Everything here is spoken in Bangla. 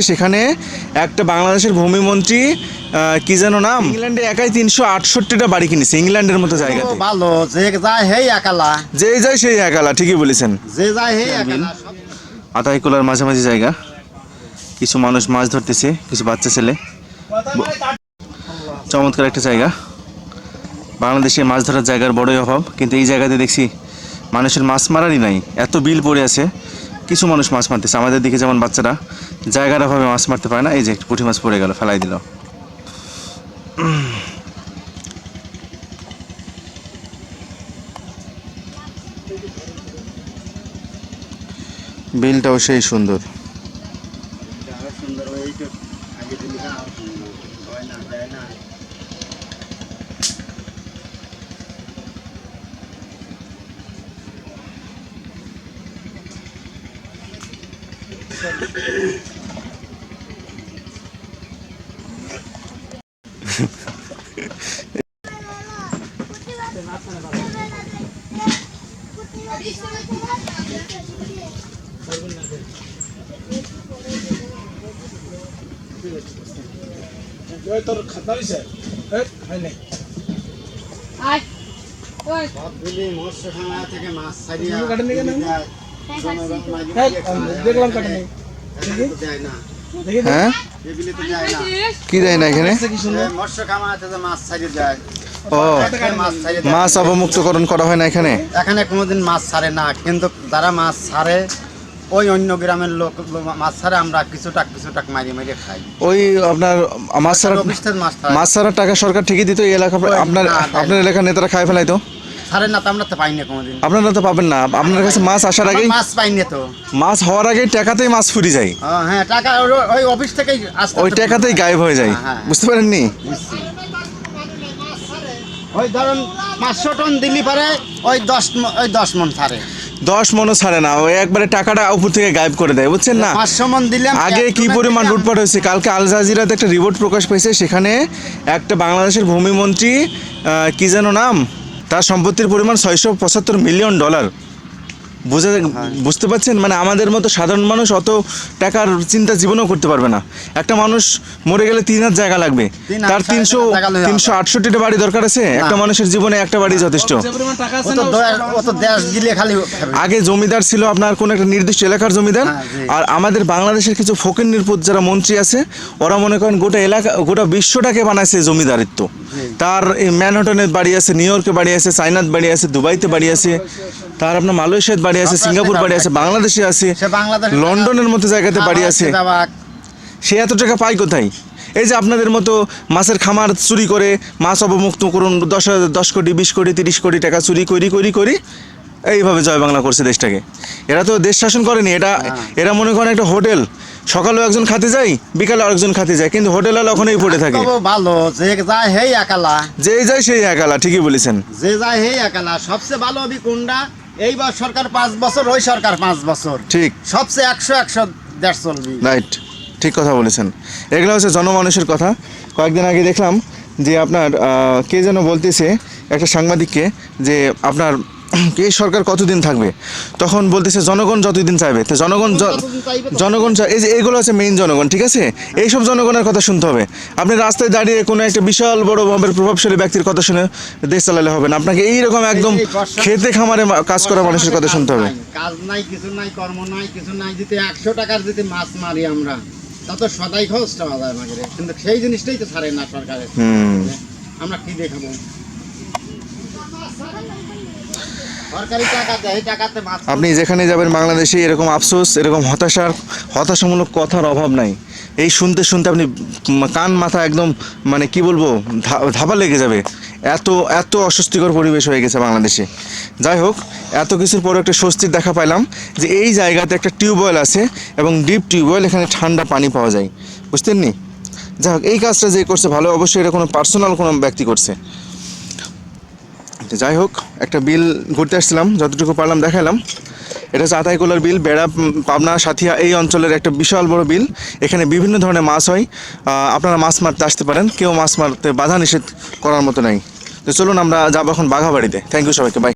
সেখানে একটা বাংলাদেশের ভূমিমন্ত্রী কি যেন নাম? ইংল্যান্ডে একাই তিনশো আটষট্টিটা বাড়ি কিনেছে ইংল্যান্ডের মতো জায়গাতে। ভালো যে যায় হেই একালা। যেই যায় সেই একালা ঠিকই বলেছেন। যে যায় হেই একালা। আতাইকুলার মাঝামাঝি জায়গা। কিছু মানুষ মাছ ধরতেছে কিছু বাচ্চা ছেলে। চমৎকার একটা জায়গা। বাংলাদেশে মাছ ধরার জায়গার বড়ই অভাব কিন্তু এই জায়গাতে দেখছি মানুষের মাছ মারারই নাই। এত বিল পড়ে আছে। কিছু মানুষ মাছ মারতেছে। আমাদের দিকে যেমন বাচ্চারা জায়গার অভাবে মাছ মারতে পারে না, এই যে একটা পুঁটি মাছ পড়ে গেল, ফেলাই দিল। বিলটাও সেই সুন্দর। সুন্দর ওই তো আগে দিলি না হয় না যায় না আয় ওই সব দিলি মৎস্যখানা থেকে মাছ ছাড়িয়া হ্যাঁ। দেখলাম হ্যাঁ? কি দেয় না এখানে? মাছ ও অবমুক্তকরণ করা হয় না এখানে? এখানে কোনোদিন মাছ ছাড়ে না কিন্তু যারা মাছ ছাড়ে ওই অন্য গ্রামের লোক মাছ ছাড়ে আমরা কিছুটা কিছুটা মারি মারি খাই। ওই আপনার মাছ ছাড়া মাছ ছাড়ে। টাকা সরকার ঠিকই দিত এই এলাকা আপনার। আপনার এলাকার নেতারা খায় ফেলাই তো? ছাড়ে না তো আমরা তো পাই না কোনোদিন। আপনারা তো পাবেন না। আপনার কাছে মাছ আসার আগেই মাছ পাই না তো। মাছ হওয়ার আগেই টাকাতেই মাছ ফুরি যায়। হ্যাঁ টাকা ওই- অফিস থেকেই আসতে ওই টাকাতেই গায়েব হয়ে যায়। হ্যাঁ, হ্যাঁ। বুঝতে পারেননি। ওই ধরুন পাঁচশো টন দিলি পারে ওই দশ ওই দশ মন ছাড়ে দশ মনও ছাড়ে না। ওই একবারে টাকাটা উপর থেকে গায়েব করে দেয় বুঝছেন না? পাঁচশো মন দিলাম আগে কি পরিমাণ। লুটপাট হয়েছে? কালকে আল জাজিরাতে একটা রিপোর্ট প্রকাশ পেয়েছে সেখানে একটা বাংলাদেশের ভূমিমন্ত্রী কি যেন নাম? তার সম্পত্তির পরিমাণ ছয়শো পঁচাত্তর মিলিয়ন ডলার। বুঝে বুঝতে পারছেন? মানে আমাদের মতো সাধারণ মানুষ অত টাকার চিন্তা জীবনেও করতে পারবে না। একটা মানুষ মরে গেলে তিন হাজার জায়গা লাগবে। তার তিনশো তিনশো আটষট্টিটা বাড়ি দরকার আছে? একটা মানুষের জীবনে একটা বাড়ি যথেষ্ট। যে পরিমাণ টাকা ও আছে তো না দয়া- ও তো দেশ দিলে খালি খাবে। আগে জমিদার ছিল আপনার কোন একটা নির্দিষ্ট এলাকার জমিদার। হ্যাঁ, আর আমাদের বাংলাদেশের কিছু ফকির নির্পুত যারা মন্ত্রী আছে ওরা মনে করেন গোটা এলাকা গোটা বিশ্বটাকে বানাইছে জমিদারিত্ব। তার ম্যানহটনের ম্যানহাটনের বাড়ি আছে নিউ ইয়র্কে বাড়ি আছে চাইনাত বাড়ি আছে দুবাইতে বাড়ি আছে। তার আপনার মালয়েশিয়াত বাড়ি আছে সিঙ্গাপুর বাড়ি আছে বাংলাদেশে আছে লন্ডনের মতো জায়গাতে বাড়ি আছে। সে এত টাকা পায় কোথায়? এই যে আপনাদের মতো মাছের খামার চুরি করে মাছ অবমুক্ত করুন দশ হাজার দশ কোটি বিশ কোটি তিরিশ কোটি টাকা চুরি করি করি করি এইভাবে জয় বাংলা করছে দেশটাকে। এরা তো দেশ শাসন করেনি এটা এরা মনে করেন একটা হোটেল। সকালেও একজন খাতে যায় বিকালে আরেকজন খাতে যায় কিন্তু হোটেল হলে ওখানেই পড়ে থাকে। ভালো যে যায় হেই একালা। যেই যায় সেই একালা ঠিকই বলেছেন। যে যায় হেই একালা সবচেয়ে ভালো হবি কোনটা? এইবার সরকার পাঁচ বছর ওই সরকার পাঁচ বছর। ঠিক। সবচেয়ে একশো একশো দেড়শো চলবি। রাইট ঠিক কথা বলেছেন। এগুলো হচ্ছে জনমানুষের কথা। কয়েকদিন আগে দেখলাম যে আপনার কে যেন বলতেছে একটা সাংবাদিককে যে আপনার এই সরকার কতদিন থাকবে? তখন বলতেছে জনগণ যতদিন চাইবে। তো জনগণ। জনগণ এই যে এইগুলো আছে মেইন জনগণ ঠিক আছে? এইসব জনগণের কথা শুনতে হবে। আপনি রাস্তায় দাঁড়িয়ে কোনো একটা বিশাল বড় ভাবের প্রভাবশালী ব্যক্তির কথা শুনে দেশ চালালে হবে না। আপনাকে এইরকম একদম খেতে খামারে কাজ করা মানুষের কথা শুনতে হবে। কাজ নাই, কিছু নাই কর্ম নাই কিছু নাই যদি একশো টাকার যদি মাছ মারি আমরা তা তো সদাই খরচ পাওয়া যায় কিন্তু সেই জিনিসটাই তো ছাড়ে না সরকারের। আমরা কি দেখাবো সরকারি টাকা দেয় এই টাকাতে মাছ আপনি যেখানে যাবেন বাংলাদেশে, এরকম আফসোস, এরকম হতাশার, হতাশামূলক কথার অভাব নাই। এই শুনতে শুনতে আপনি কান, মাথা একদম মানে কি বলব ধাবা লেগে যাবে। এত এত অস্বস্তিকর পরিবেশ হয়ে গেছে বাংলাদেশে। যাই হোক, এত কিছুর পর একটা স্বস্তির দেখা পাইলাম যে এই জায়গাতে একটা টিউবওয়েল আছে এবং ডিপ টিউবওয়েল এখানে ঠান্ডা পানি পাওয়া যায়। বুঝতেন নি যাই হোক, এই কাজটা যে করছে ভালো, অবশ্যই এটা কোনো পার্সোনাল কোনো ব্যক্তি করছে। যাই হোক, একটা বিল ঘুরতে আসছিলাম, যতটুকু পারলাম দেখালাম। এটা হচ্ছে আতাইকুলার বিল, বেড়া পাবনা, সাথিয়া, এই অঞ্চলের একটা বিশাল বড় বিল। এখানে বিভিন্ন ধরনের মাছ হয়। আপনারা মাছ মারতে আসতে পারেন, কেউ মাছ মারতে বাধা নিষেধ করার মতো নাই। তো চলুন, আমরা যাব এখন বাঘাবাড়িতে। থ্যাংক ইউ সবাইকে বাই